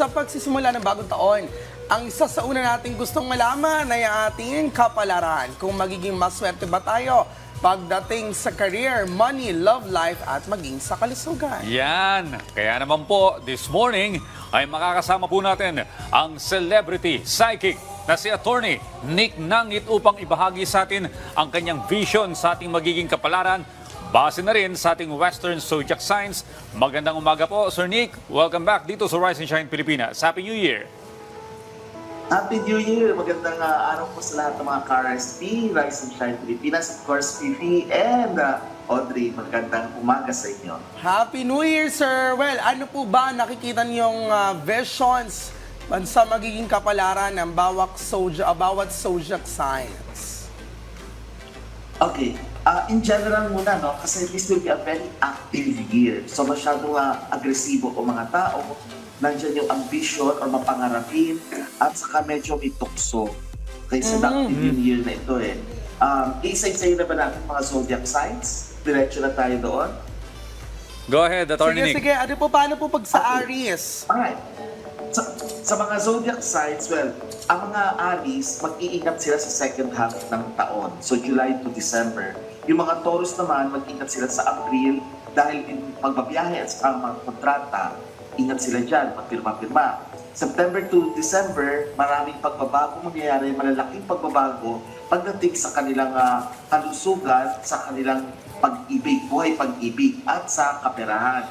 sa pagsisimula ng bagong taon, ang isa sa una nating gustong malaman ay ang ating kapalaran. Kung magiging maswerte ba tayo pagdating sa career, money, love life at maging sa kalusugan. Yan. Kaya naman po, this morning ay makakasama po natin ang celebrity psychic na si attorney Nick Nangit upang ibahagi sa atin ang kanyang vision sa ating magiging kapalaran Base na rin sa ating Western Zodiac Signs. Magandang umaga po, Sir Nick. Welcome back dito sa Rise and Shine Pilipinas. Happy New Year! Happy New Year! Magandang uh, araw po sa lahat ng mga ka-RSP, Rise and Shine Pilipinas, of course, Fifi and uh, Audrey. Magandang umaga sa inyo. Happy New Year, sir! Well, ano po ba nakikita niyong ah, visions sa magiging kapalaran ng bawat zodiac, bawat zodiac signs? Okay, uh, in general muna, no, kasi this will be a very active year. So masyadong uh, agresibo o mga tao, nandiyan yung ambition or mapangarapin, at saka medyo may tukso. Kaya seductive yung year na ito eh. Um, isa-isayin na ba natin mga zodiac signs? Diretso na tayo doon. Go ahead, Attorney Sige, Nick. sige. Ano po, paano po pag sa Aries? Alright. Sa, sa mga zodiac signs, well, ang mga Aries, mag-iingat sila sa second half ng taon. So, July to December. Yung mga Taurus naman, mag-ingat sila sa April dahil magbabiyahe at saka mga kontrata, ingat sila dyan, magpirma-pirma. September to December, maraming pagbabago mangyayari, malalaking pagbabago pagdating sa kanilang ah, kalusugan, sa kanilang pag-ibig, buhay pag-ibig, at sa kaperahan.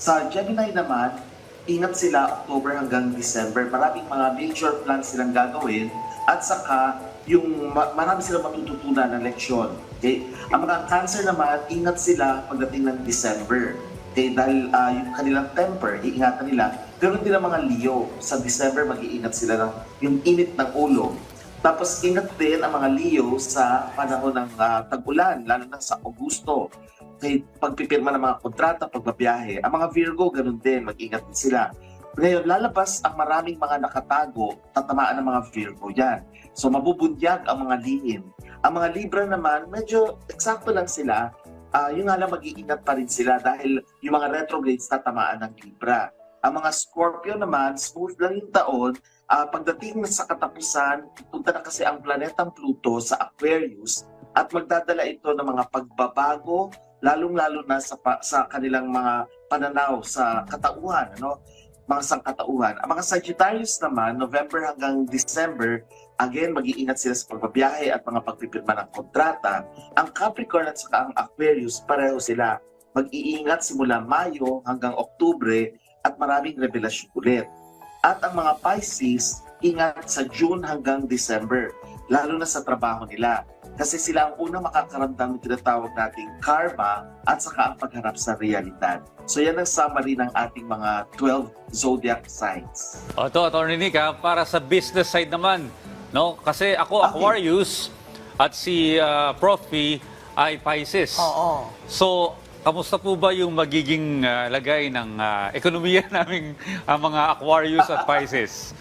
Sa Gemini naman, ingat sila October hanggang December. Maraming mga major plans silang gagawin at saka yung ma- marami silang matututunan ng leksyon. Okay? Ang mga cancer naman, ingat sila pagdating ng December. Okay? Dahil ah, yung kanilang temper, iingatan nila. Ganun din ang mga Leo. Sa December, mag-iingat sila ng yung init ng ulo. Tapos ingat din ang mga Leo sa panahon ng ah, tag-ulan, lalo na sa Augusto kay pagpipirma ng mga kontrata, pagbabiyahe. Ang mga Virgo, ganun din, mag-ingat din sila. Ngayon, lalabas ang maraming mga nakatago, tatamaan ng mga Virgo yan. So, mabubunyag ang mga lihim. Ang mga Libra naman, medyo eksakto lang sila. Ah, yung nga lang, mag-iingat pa rin sila dahil yung mga retrogrades tatamaan ng Libra. Ang mga Scorpio naman, smooth lang yung taon. Ah, pagdating na sa katapusan, punta na kasi ang planetang Pluto sa Aquarius at magdadala ito ng mga pagbabago, lalong-lalo na sa, sa kanilang mga pananaw sa katauhan, ano? mga sangkatauhan. Ang mga Sagittarius naman, November hanggang December, again, mag-iingat sila sa pagbabiyahe at mga pagpipirma ng kontrata. Ang Capricorn at saka ang Aquarius, pareho sila. Mag-iingat simula Mayo hanggang Oktubre at maraming revelasyon ulit. At ang mga Pisces, ingat sa June hanggang December, lalo na sa trabaho nila. Kasi sila ang unang makakaramdam ng tinatawag nating karma at saka ang pagharap sa realidad. So yan ang summary ng ating mga 12 zodiac signs. O ito, Attorney Nick, ha, para sa business side naman. No? Kasi ako, Okay. Aquarius, at si uh, Prof. P ay Pisces. Oo. So, kamusta po ba yung magiging ah, lagay ng ah, ekonomiya naming ah, mga Aquarius at Pisces?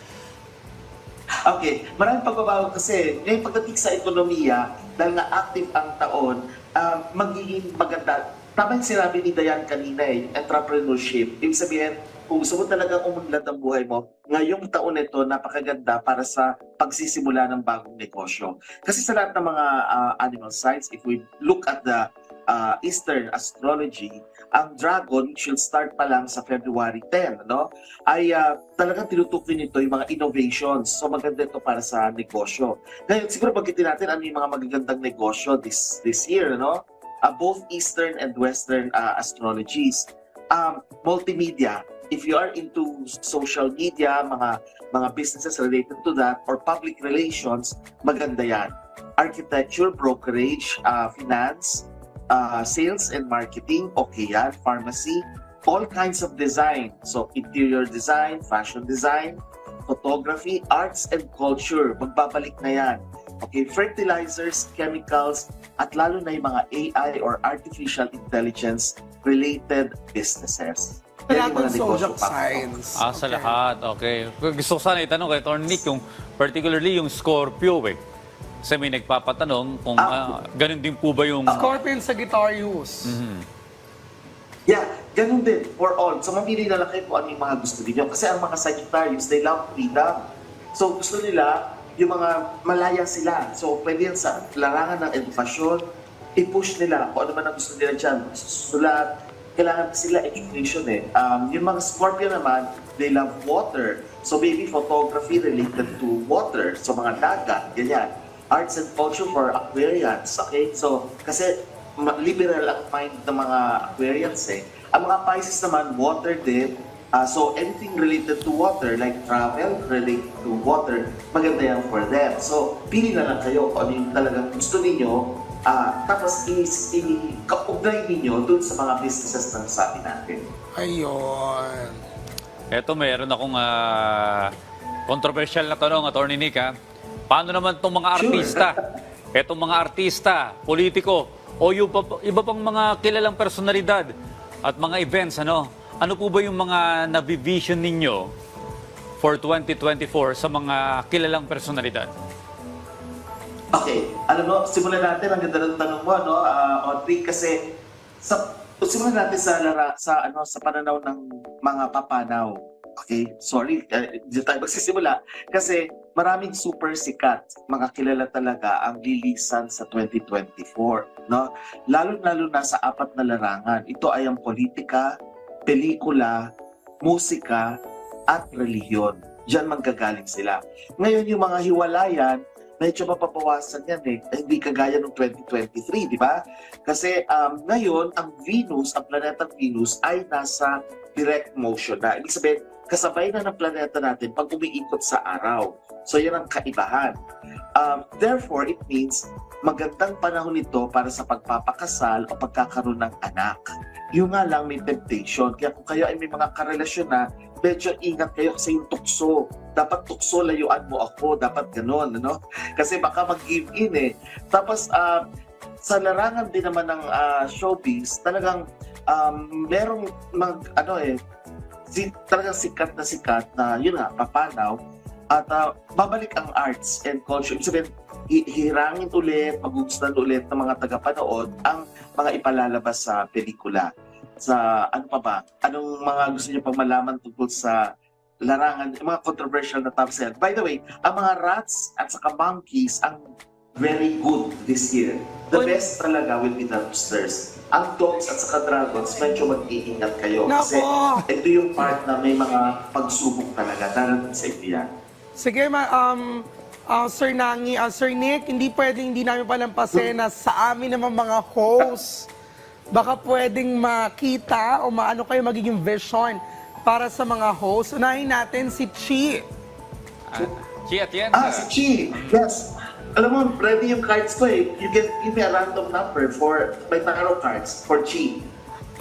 Okay, maraming pagbabago kasi ngayon pagdating sa ekonomiya, dahil nga active ang taon, um, magiging maganda. Tama yung sinabi ni Dayan kanina eh, entrepreneurship. Ibig sabihin, kung gusto mo talagang umunlad ang buhay mo, ngayong taon ito napakaganda para sa pagsisimula ng bagong negosyo. Kasi sa lahat ng mga ah, animal signs, if we look at the ah, Eastern astrology, ang dragon should start pa lang sa February 10, no? ay ah, talagang tinutukoy nito yung mga innovations. So maganda ito para sa negosyo. Ngayon, siguro banggitin natin ano yung mga magagandang negosyo this this year, no? Ah, both Eastern and Western ah, astrologies. Um, multimedia. If you are into social media, mga mga businesses related to that, or public relations, maganda yan. Architecture, brokerage, ah, finance, ah, sales and marketing, okay yan. Pharmacy, all kinds of design. So, interior design, fashion design, photography, arts and culture. Magbabalik na yan. Okay, fertilizers, chemicals, at lalo na yung mga AI or artificial intelligence related businesses. Sa Yan lahat yung mga ng negosyo pa. signs. Ah, sa Okay. lahat. Okay. Gusto ko sana itanong kay Attorney Nick, yung particularly yung Scorpio eh. Kasi may nagpapatanong kung Ah. ah, ganun din po ba yung... Scorpion Sagittarius. Yeah, ganun din, for all. So, mamili na lang kayo kung ano yung mga gusto niyo. Kasi ang mga Sagittarius, they love freedom. So, gusto nila, yung mga malaya sila. So, pwede yan sa larangan ng edukasyon, i-push nila kung ano man ang gusto nila dyan. Sulat, kailangan sila education eh. Um, yung mga Scorpio naman, they love water. So, maybe photography related to water. So, mga dagat, ganyan. Arts and culture for Aquarians, okay? So, kasi ma- liberal ang mind ng mga Aquarians eh. Ang mga Pisces naman, water din. Ah, so anything related to water, like travel related to water, maganda yan for them. So, pili na lang kayo kung ano yung talagang gusto ninyo. ah tapos, i-kaugnay ninyo dun sa mga businesses na sabi natin. Ayun. Eto, mayroon akong ah, controversial na tanong, Attorney Nick. ha? Paano naman itong mga Sure. artista? Etong mga artista, politiko, o yung iba pang mga kilalang personalidad at mga events, ano? Ano po ba yung mga nabivision ninyo for 2024 sa mga kilalang personalidad? Okay, alam mo, simulan natin ang ganda ng tanong mo, no, uh, Audrey, kasi sa simulan natin sa sa ano sa pananaw ng mga papanaw. Okay, sorry, uh, hindi tayo magsisimula kasi maraming super sikat, mga kilala talaga ang lilisan sa 2024, no? Lalo-lalo na sa apat na larangan. Ito ay ang politika, pelikula, musika, at relihiyon. Diyan manggagaling sila. Ngayon yung mga hiwalayan, medyo mapapawasan yan eh. Eh, Hindi kagaya ng 2023, di ba? Kasi um, ngayon, ang Venus, ang planetang Venus, ay nasa direct motion na. Ibig sabihin, kasabay na ng planeta natin pag umiikot sa araw. So, yan ang kaibahan. Um, therefore, it means magandang panahon ito para sa pagpapakasal o pagkakaroon ng anak. Yung nga lang may temptation. Kaya kung kayo ay may mga karelasyon na, medyo ingat kayo kasi yung tukso. Dapat tukso, layuan mo ako. Dapat ganon, ano? Kasi baka mag-give in eh. Tapos, ah, sa larangan din naman ng ah, showbiz, talagang um, merong mag, ano eh, si, talagang sikat na sikat na, yun nga, papanaw. At ah, babalik ang arts and culture. Ibig sabihin, hi- hirangin ulit, magugustuhan ulit ng mga tagapanood ang mga ipalalabas sa pelikula. Sa ano pa ba? Anong mga gusto niyo pang malaman tungkol sa larangan, mga controversial na top sell. By the way, ang mga rats at saka monkeys ang very good this year. The Uy. best talaga will be the roosters. Ang dogs at saka dragons, medyo mag-iingat kayo. Kasi Nako! ito yung part na may mga pagsubok talaga darating sa yan. Sige, ma, um, ah, Sir Nangi, ah, Sir Nick, hindi pwedeng hindi namin palampasin na sa amin naman mga host, baka pwedeng makita o maano kayo magiging vision para sa mga host. Unahin natin si Chi. Ah, Chi Atienza. Ah, si Chi! Yes! Alam mo, ready yung cards ko eh. You can give me a random number for my tarot cards for Chi.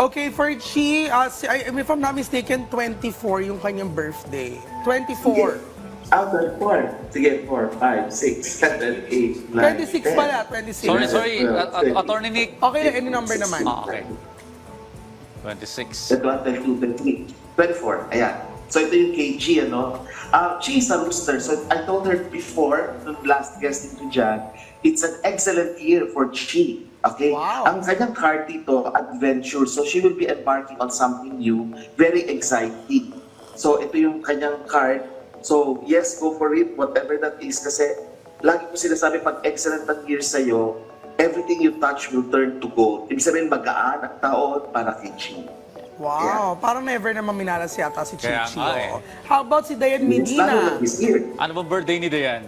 Okay, for Chi, ah, si, I, if I'm not mistaken, 24 yung kanyang birthday. 24. Out of 4. Sige, 4, 5, 6, 7, 8, 9, 26 pala, 26. Sorry, sorry, At- At- Attorney Nick. Okay, any number naman. Ah, okay. 26. Ito ang 22, 23, 24. Ayan. So ito yung Chi, ano? Uh, Chi is a rooster. So I told her before, nung last guesting ko dyan, it's an excellent year for Chi. Okay? Wow. Ang kanyang card dito, adventure. So she will be embarking on something new, very exciting. So ito yung kanyang card. So yes, go for it, whatever that is. Kasi lagi ko sinasabi, pag excellent ang year sa'yo, everything you touch will turn to gold. Ibig sabihin, magaan ang taon para kay Chi. Wow, parang never naman minalas yata si Kaya Chichi. nga eh. oh. How about si Dayan It's not Medina? this year. Ano bang birthday ni Dayan?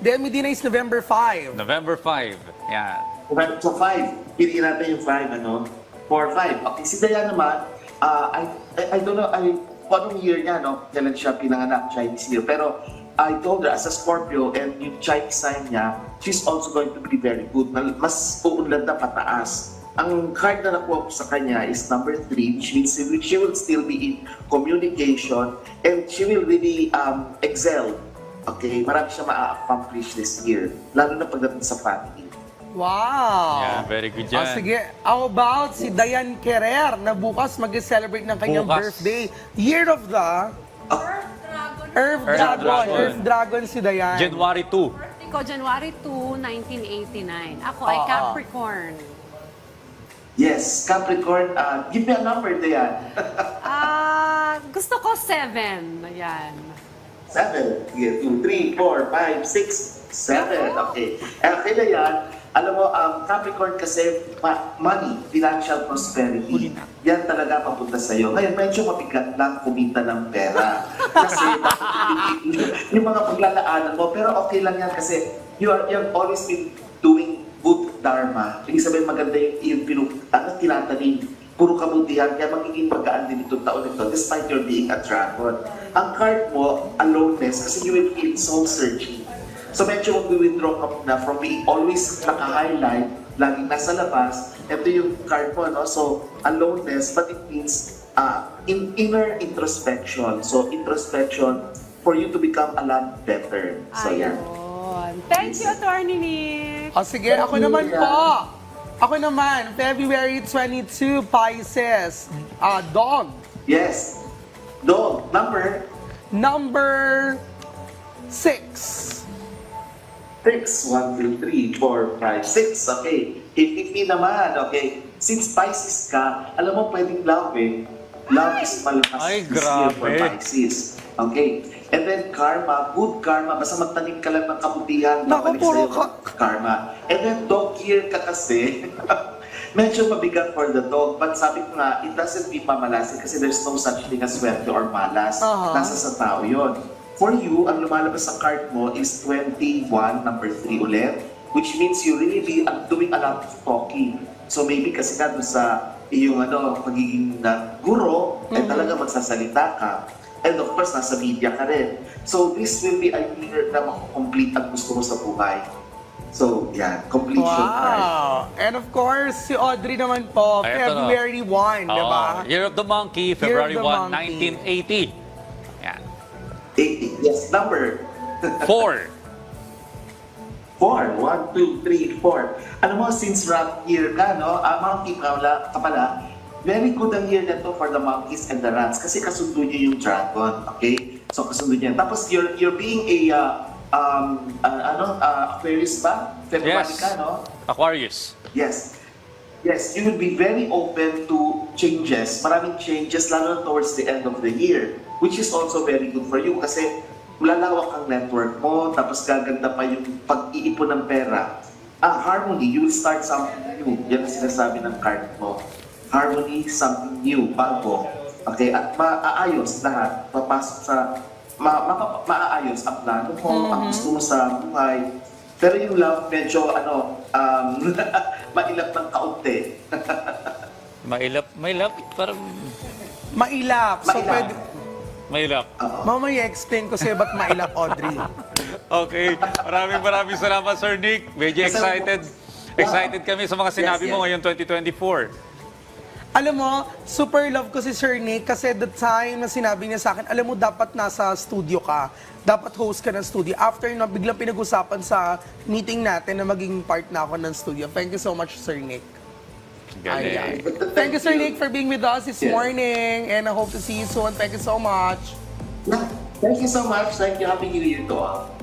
Dayan Medina is November 5. November 5. Yan. Right, So five, piliin natin yung five, ano? Four, five. Okay, si Dayan naman, ah, I, I, I don't know, I, kung anong year niya, no? Kailan siya pinanganak, Chinese year. Pero I told her, as a Scorpio, and yung Chinese sign niya, she's also going to be very good. Mal- Mas uunlad na pataas. Ang card na nakuha ko sa kanya is number three, which means she will- still be in communication and she will really um, excel. Okay, marami siya ma-accomplish this year, lalo na pagdating sa family. Wow! Yeah, very good Ah, yan. sige, how about si Dayan Kerrer na bukas mag-celebrate ng kanyang Bukas. birthday. Year of the Earth Dragon. Earth Dragon. Earth Dragon si Dayan. January 2. Birthday ko, January 2, 1989. Ako Ah, ay ah. Capricorn. Yes, Capricorn, uh, give me a number, Dayan. Ah, gusto ko seven. Ayan. Seven. Sige, two, three, four, five, six, seven. Okay. Eh, okay na yan. Alam mo, um, Capricorn kasi ma- money, financial prosperity, yan talaga papunta sa'yo. Ngayon, medyo mabigat lang kumita ng pera. Kasi yung mga paglalaanan mo, pero okay lang yan kasi you are, you have always been doing good dharma. Ibig sabihin maganda yung, yung pinu, ano, tinatanim. Puro kabutihan, kaya magiging magaan din itong taon ito despite your being a dragon. Ang card mo, aloneness, kasi you will feel soul searching. So medyo mag-withdraw ka na from being always naka-highlight, laging nasa labas. Ito yung card mo, no? So, aloneness, but it means uh, in inner introspection. So, introspection for you to become a lot better. So, yan. Ayun. Thank you, Attorney Nick. O sige, ako naman po. Ako naman, February 22, Pisces, ah, dog. Yes. Dog, number Number 6. 6. 1, 2, 3, 4, 5, 6. Okay. If me naman, okay. Since Pisces ka, alam mo pwedeng love eh. Love is malakas Ay, this year for grabe. Pisces. Okay. And then karma, good karma. Basta magtanim ka lang ng kabutihan. Naku, babalik puro sa'yo ang karma. And then dog year ka kasi. Medyo mabigat for the dog. But sabi ko nga, it doesn't mean mamalasin kasi there's no such thing as swerte or malas. Aha. Nasa sa tao yon. For you, ang lumalabas sa card mo is 21, number 3 ulit. Which means you really be uh, doing a lot of talking. So maybe kasi nga sa iyong ano, pagiging na guro, eh talaga magsasalita ka. And of course, nasa media ka rin. So this will be a year na makukomplete ang gusto mo sa buhay. So, yan, completion card. Wow! And of course, si Audrey naman po, Ay, na. February 1, di ba? Oh, Year of the Monkey, February the 1, Monkey. 1980. Yan. 80, yes, number Four. 4. 1, 2, 3, 4. Alam mo, since rat year ka, no, ah, monkey ka pala, ka pala, very good ang year na to for the monkeys and the rats kasi kasundo niyo yung dragon, okay? So kasundo niya. Tapos you're, you're being a, uh, um, uh, ano, uh, Aquarius ba? February Yes. ka, no? Aquarius. Yes. Yes, you will be very open to changes. Maraming changes lalo towards the end of the year. Which is also very good for you kasi lalawak ang network mo, tapos gaganda pa yung pag-iipon ng pera. Ah, harmony, you will start something new. Yan ang sinasabi ng card mo. Harmony, something new, bago. Okay, at maaayos lahat. Papasok sa, ma, ma, maaayos ang plano mo, ang gusto mo sa buhay. Pero yung love, medyo ano, um, mailap ng kaunti. Mailap, mailap, parang Mailap. So, Mailap. pwede, mailap. mamaya explain ko sa'yo ba't mailap, Audrey. Okay, maraming maraming salamat Sir Nick. Medyo excited. Excited kami sa mga sinabi Yes, mo yes. ngayon 2024. Alam mo, super love ko si Sir Nick kasi the time na sinabi niya sa akin, alam mo, dapat nasa studio ka. Dapat host ka ng studio. After na biglang pinag-usapan sa meeting natin na maging part na ako ng studio. Thank you so much, Sir Nick. Galing. Thank you, Sir Nick, for being with us this Yes. morning. And I hope to see you soon. Thank you so much. Thank you so much. Thank you. Happy New Year to all.